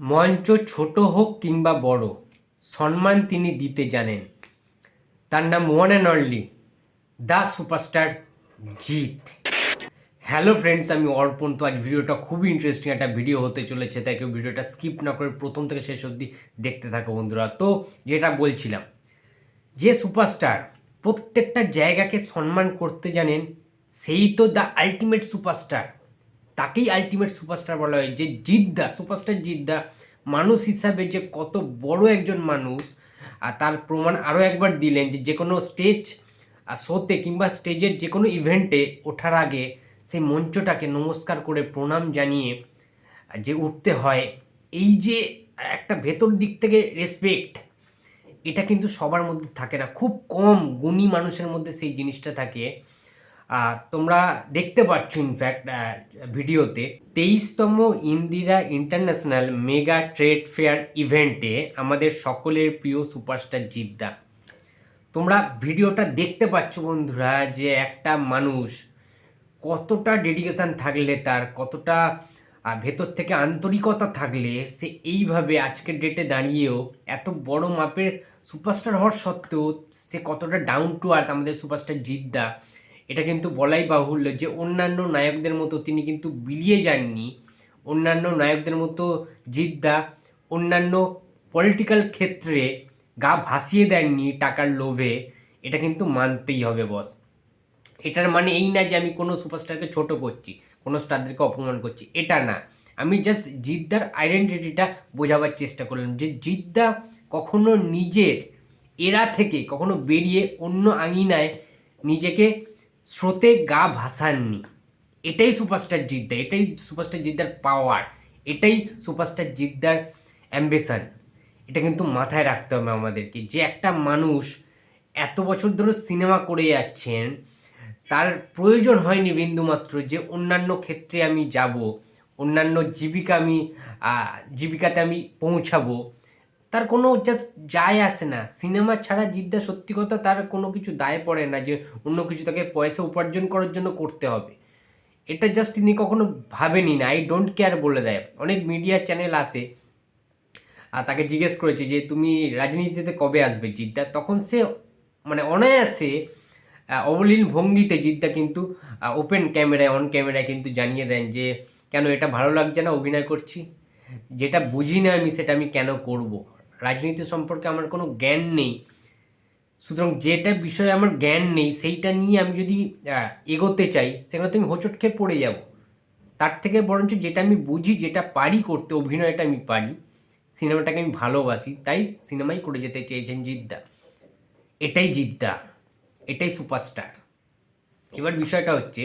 মঞ্চ ছোট হোক কিংবা বড়, সম্মান তিনি দিতে জানেন। তার নাম one and only the superstar Jeet. Hello friends আমি অর্পণ। তো আজ ভিডিওটা খুবই ইন্টারেস্টিং একটা ভিডিও হতে চলেছে, তাই কেউ ভিডিওটা স্কিপ না করে প্রথম থেকে শেষ অবধি দেখতে থাকো বন্ধুরা। তো যেটা বলছিলাম, যে সুপারস্টার প্রত্যেকটা জায়গাকে সম্মান করতে জানেন, সেই তো দ্য আলটিমেট সুপারস্টার। তাকেই আলটিমেট সুপারস্টার বলা হয়। যে জিদ্দা সুপারস্টার জিদ্দা, মানুষ হিসাবে যে কত বড় একজন মানুষ, আর তার প্রমাণ আরও একবার দিলেন যে যে কোনো স্টেজ শোতে কিংবা স্টেজের যে কোনো ইভেন্টে ওঠার আগে সেই মঞ্চটাকে নমস্কার করে প্রণাম জানিয়ে যে উঠতে হয়। এই যে একটা ভেতর দিক থেকে রেসপেক্ট এটা কিন্তু সবার মধ্যে থাকে না। খুব কম গুণী মানুষের মধ্যে সেই জিনিসটা থাকে। তোমরা দেখতে পাচ্ছ ইনফ্যাক্ট ভিডিওতে তেইশতম Indira international mega trade fair ইভেন্টে আমাদের সকলের প্রিয় সুপারস্টার জিদ্দা। তোমরা ভিডিওটা দেখতে পাচ্ছ, বন্ধুরা, যে একটা মানুষ কতটা ডেডিকেশান থাকলে, তার কতটা ভেতর থেকে আন্তরিকতা থাকলে সে এইভাবে আজকের ডেটে দাঁড়িয়েও এত বড় মাপের সুপারস্টার হওয়ার সত্ত্বেও সে কতটা ডাউন টু আর্থ আমাদের সুপারস্টার জিদ্দা এটা কিন্তু বলাই বাহুল্য যে অন্যান্য নায়কদের মতো তিনি কিন্তু বিলিয়ে যাননি। অন্যান্য নায়কদের মতো জিদ্দা, অন্যান্য পলিটিক্যাল ক্ষেত্রে গা ভাসিয়ে দেননি টাকার লোভে। এটা কিন্তু মানতেই হবে বস এটার মানে এই না যে আমি কোনো সুপারস্টারকে ছোট করছি, কোনো স্টারদেরকে অপমান করছি, এটা না। আমি জাস্ট জিদ্দার আইডেন্টিটিটা বোঝাবার চেষ্টা করলাম যে জিদ্দা কখনো নিজের এরা থেকে, কখনো বেরিয়ে অন্য আঙিনায় নিজেকে স্রোতে গা ভাসাননি। এটাই সুপারস্টার জিদ্দা এটাই সুপারস্টার জিদ্দার পাওয়ার এটাই সুপারস্টার জিদ্দার অ্যাম্বিশন এটা কিন্তু মাথায় রাখতে হবে আমাদেরকে যে একটা মানুষ এত বছর ধরে সিনেমা করে যাচ্ছেন, তার প্রয়োজন হয়নি বিন্দুমাত্র যে অন্যান্য ক্ষেত্রে আমি যাব, অন্যান্য জীবিকা আমি জীবিকাতে আমি পৌঁছাবো। তার কোনো জাস্ট যায় আসে না। সিনেমা ছাড়া জিদ্দা সত্যি কথা তার কোনো কিছু দায় পড়ে না যে অন্য কিছু তাকে পয়সা উপার্জন করার জন্য করতে হবে। এটা জাস্ট তিনি কখনো ভাবেনি না। আই ডোন্ট কেয়ার বলে দেয়। অনেক মিডিয়া চ্যানেল আসে আর তাকে জিজ্ঞেস করেছে যে, তুমি রাজনীতিতে কবে আসবে? জিদ্দা তখন সে মানে অনায়াসে অবলীন ভঙ্গিতে জিদ্দা কিন্তু ওপেন ক্যামেরায় অন ক্যামেরায় কিন্তু জানিয়ে দেন যে, কেন এটা ভালো লাগছে না? অভিনয় করছি। যেটা বুঝি না আমি, সেটা আমি কেন করব? রাজনীতি সম্পর্কে আমার কোনো জ্ঞান নেই। সুতরাং যেটা বিষয়ে আমার জ্ঞান নেই, সেইটা নিয়ে আমি যদি এগোতে চাই, সেখানে তো আমি হোঁচট খেয়ে পড়ে যাব। তার থেকে বরঞ্চ যেটা আমি বুঝি, যেটা পারি করতে, অভিনয়টা আমি পারি, সিনেমাটাকে আমি ভালোবাসি, তাই সিনেমাই করে যেতে চেয়েছেন জিদ্দা। এটাই জিদ্দা, এটাই সুপারস্টার। এবার বিষয়টা হচ্ছে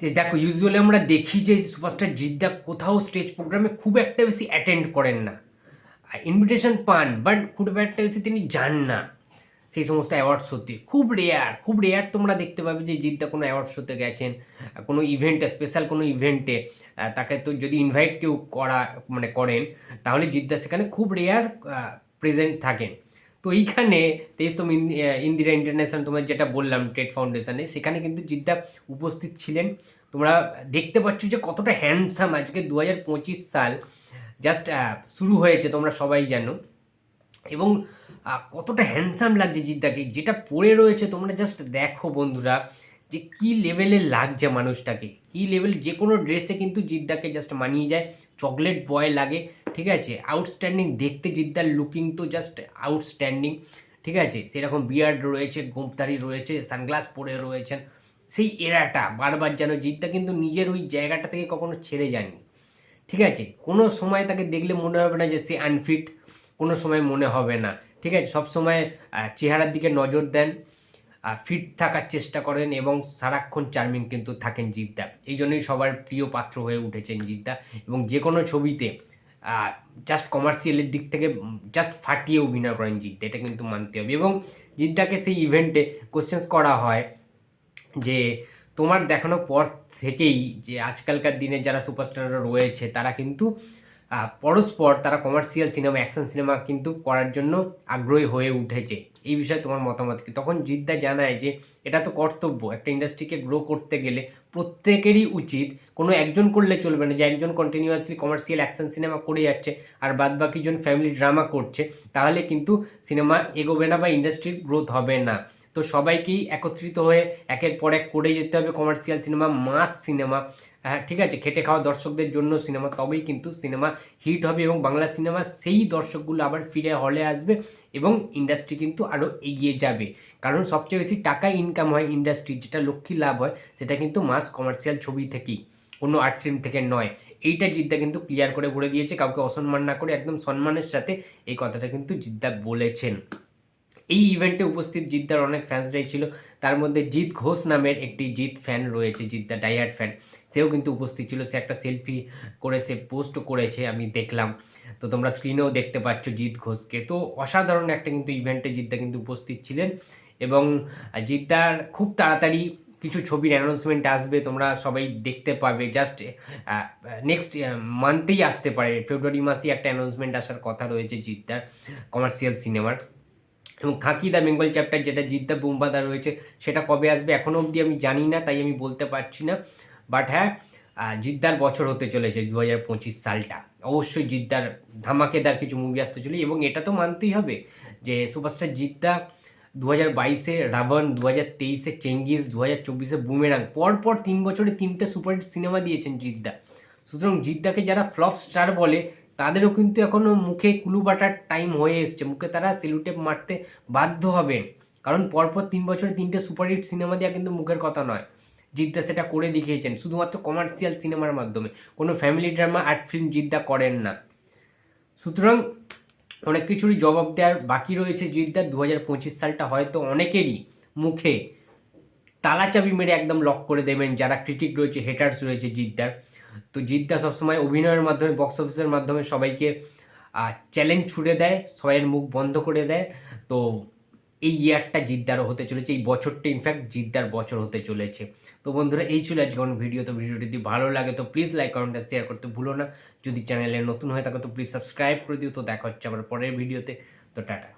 যে, দেখো ইউজুয়ালি আমরা দেখি যে, সুপারস্টার জিদ্দা কোথাও স্টেজ প্রোগ্রামে খুব একটা বেশি অ্যাটেন্ড করেন না। ইনভিটেশন পান বাট খুব একটা বেশি তিনি যান না। সেই সমস্ত অ্যাওয়ার্ড শোতে খুব রেয়ার খুব রেয়ার তোমরা দেখতে পাবে যে জিদ্দা কোনো অ্যাওয়ার্ড শোতে গেছেন কোনো ইভেন্টে স্পেশাল কোনো ইভেন্টে তাকে তো যদি ইনভাইট কেউ করা মানে করেন, তাহলে জিদ্দা সেখানে খুব রেয়ার প্রেজেন্ট থাকেন। তো এইখানে তেইশতম ইন- ইন্দিরা ইন্টারন্যাশনাল তোমার যেটা বললাম ট্রেড ফাউন্ডেশনে সেখানে কিন্তু জিদ্দা উপস্থিত ছিলেন। তোমরা দেখতে পাচ্ছ যে কতটা হ্যান্ডসাম আজকে দু হাজার পঁচিশ সাল জাস্ট শুরু হয়েছে, তোমরা সবাই জানো। এবং কতটা হ্যান্ডসাম লাগছে জিদ্দাকে। যেটা পড়ে রয়েছে, তোমরা জাস্ট দেখো বন্ধুরা, যে কি লেভেলে লাগছে মানুষটাকে। কি লেভেল যে কোনো ড্রেসে কিন্তু জিদ্দাকে জাস্ট মানিয়ে যায়। চকলেট বয় লাগে, ঠিক আছে? আউটস্ট্যান্ডিং দেখতে জিদ্দার লুকিং তো জাস্ট আউটস্ট্যান্ডিং ঠিক আছে? সেরকম বিয়ার্ড রয়েছে, গোমতারি রয়েছে সানগ্লাস পরে রয়েছেন। সেই এরাটা, বারবার যেন জিদ্দা কিন্তু নিজের ওই জায়গাটা থেকে কখনো ছেড়ে যাননি। ঠিক আছে? কোনো সময় তাকে দেখলে মনে হবে না যে সে আনফিট কোনো সময় মনে হবে না, ঠিক আছে? সব সময় চেহারার দিকে নজর দেন ফিট থাকার চেষ্টা করেন এবং সারাক্ষণ চার্মিং কিন্তু থাকেন জিদ্দা। এই জন্যই সবার প্রিয় পাত্র হয়ে উঠেছেন জিদ্দা এবং যে কোনো ছবিতে জাস্ট কমার্শিয়ালের দিক থেকে জাস্ট ফাটিয়ে অভিনয় করেন জিদ্দা, এটা কিন্তু মানতে হবে। এবং জিদ্দাকে সেই ইভেন্টে কোশ্চেন্স করা হয় যে তোমার দেখানোর পর থেকেই যে আজকালকার দিনে যারা সুপারস্টাররা রয়েছে, তারা কিন্তু পরস্পর, তারা কমার্শিয়াল সিনেমা অ্যাকশন সিনেমা কিন্তু করার জন্য আগ্রহী হয়ে উঠেছে। এই বিষয়ে তোমার মতামত কি? তখন জিদ্দা জানায় যে, এটা তো কর্তব্য, একটা ইন্ডাস্ট্রিকে গ্রো করতে গেলে প্রত্যেকেরই উচিত কোনো একজন করলে চলবে না। যে একজন কন্টিনিউয়াসলি কমার্শিয়াল অ্যাকশন সিনেমা করে যাচ্ছে আর বাদ বাকিজন ফ্যামিলি ড্রামা করছে, তাহলে কিন্তু সিনেমা এগোবে না বা ইন্ডাস্ট্রির গ্রোথ হবে না। তো সবাইকেই একত্রিত হয়ে একের পর এক করে যেতে হবে কমার্শিয়াল সিনেমা মাস সিনেমা হ্যাঁ ঠিক আছে, খেটে খাওয়া দর্শকদের জন্য সিনেমা তবেই কিন্তু সিনেমা হিট হবে এবং বাংলা সিনেমা সেই দর্শকগুলো আবার ফিরে হলে আসবে এবং ইন্ডাস্ট্রি কিন্তু আরও এগিয়ে যাবে। কারণ সবচেয়ে বেশি টাকা ইনকাম হয় ইন্ডাস্ট্রি যেটা লক্ষ্মী লাভ হয়, সেটা কিন্তু মাস কমার্শিয়াল ছবি থেকেই, কোনো আর্ট ফিল্ম থেকে নয়। এইটা জিদ্দা কিন্তু ক্লিয়ার করে বলে দিয়েছে, কাউকে অসম্মান না করে, একদম সম্মানের সাথে এই কথাটা কিন্তু জিদ্দা বলেছেন। এই ইভেন্টে উপস্থিত জিদ্দার অনেক ফ্যান্সরাই ছিল। তার মধ্যে জিৎ ঘোষ নামের একটি জিৎ ফ্যান রয়েছে জিদ্দা ডাইহার্ট ফ্যান সেও কিন্তু উপস্থিত ছিল। সে একটা সেলফি করে, সে পোস্ট করেছে, আমি দেখলাম। তো তোমরা স্ক্রিনেও দেখতে পাচ্ছ জিৎ ঘোষকে। তো অসাধারণ একটা কিন্তু ইভেন্টে জিদ্দা কিন্তু উপস্থিত ছিলেন এবং জিদ্দার খুব তাড়াতাড়ি কিছু ছবির অ্যানাউন্সমেন্ট আসবে, তোমরা সবাই দেখতে পাবে। জাস্ট নেক্সট মান্থেই আসতে পারে। ফেব্রুয়ারি মাসেই একটা অ্যানাউন্সমেন্ট আসার কথা রয়েছে জিদ্দার কমার্শিয়াল সিনেমার এবং খাকি দ্য বেঙ্গল চ্যাপ্টার যেটা জিদ্দা বুম্বাদা রয়েছে, সেটা কবে আসবে এখনও অবধি আমি জানি না, তাই আমি বলতে পারছি না। বাট হ্যাঁ জিদ্দার বছর হতে চলেছে দু হাজার পঁচিশ সালটা। অবশ্যই জিদ্দার ধামাকেদার কিছু মুভি আসতে চলে এবং এটা তো মানতেই হবে যে সুপারস্টার জিদ্দা দু হাজার বাইশে রাবণ দু হাজার তেইশে চেঙ্গিস দু হাজার চব্বিশে বুমেরাং, পরপর তিন বছরে তিনটে সুপারহিট সিনেমা দিয়েছেন জিদ্দা সুতরাং জিদ্দাকে যারা ফ্লপ স্টার বলে তাদেরও কিন্তু এখনও মুখে কুলু বাটার টাইম হয়ে এসছে। মুখে তারা সেলুটেপ মারতে বাধ্য হবেন। কারণ পরপর তিন বছরে তিনটে সুপারহিট সিনেমা দেওয়া কিন্তু মুখের কথা নয়। জিদ্দা সেটা করে দেখিয়েছেন। শুধুমাত্র কমার্শিয়াল সিনেমার মাধ্যমে। কোনো ফ্যামিলি ড্রামা আর্ট ফিল্ম জিদ্দা করেন না। সুতরাং অনেক কিছুরই জবাব দেওয়ার বাকি রয়েছে জিদ্দার। দু হাজার পঁচিশ সালটা হয়তো অনেকেরই মুখে তালাচাবি মেরে একদম লক করে দেবেন। যারা ক্রিটিক রয়েছে হেটার্স রয়েছে জিদ্দার। তো জিদ্দা সবসময় অভিনয়ের মাধ্যমে বক্স অফিসের মাধ্যমে সবাইকে চ্যালেঞ্জ ছুড়ে দেয়, সবাইয়ের মুখ বন্ধ করে দেয়। তো এই ইয়ারটা জিদ্দারও হতে চলেছে, এই বছরটা ইনফ্যাক্ট জিদ্দার বছর হতে চলেছে। তো বন্ধুরা, এই ছিল আজকে ভিডিও তো ভিডিওটি যদি ভালো লাগে তো প্লিজ লাইক কমেন্ট শেয়ার করতে ভুলো না। যদি চ্যানেলে নতুন হয়ে থাকো তো প্লিজ সাবস্ক্রাইব করে দিও। তো দেখা হচ্ছে আবার পরের ভিডিওতে তো টাটা।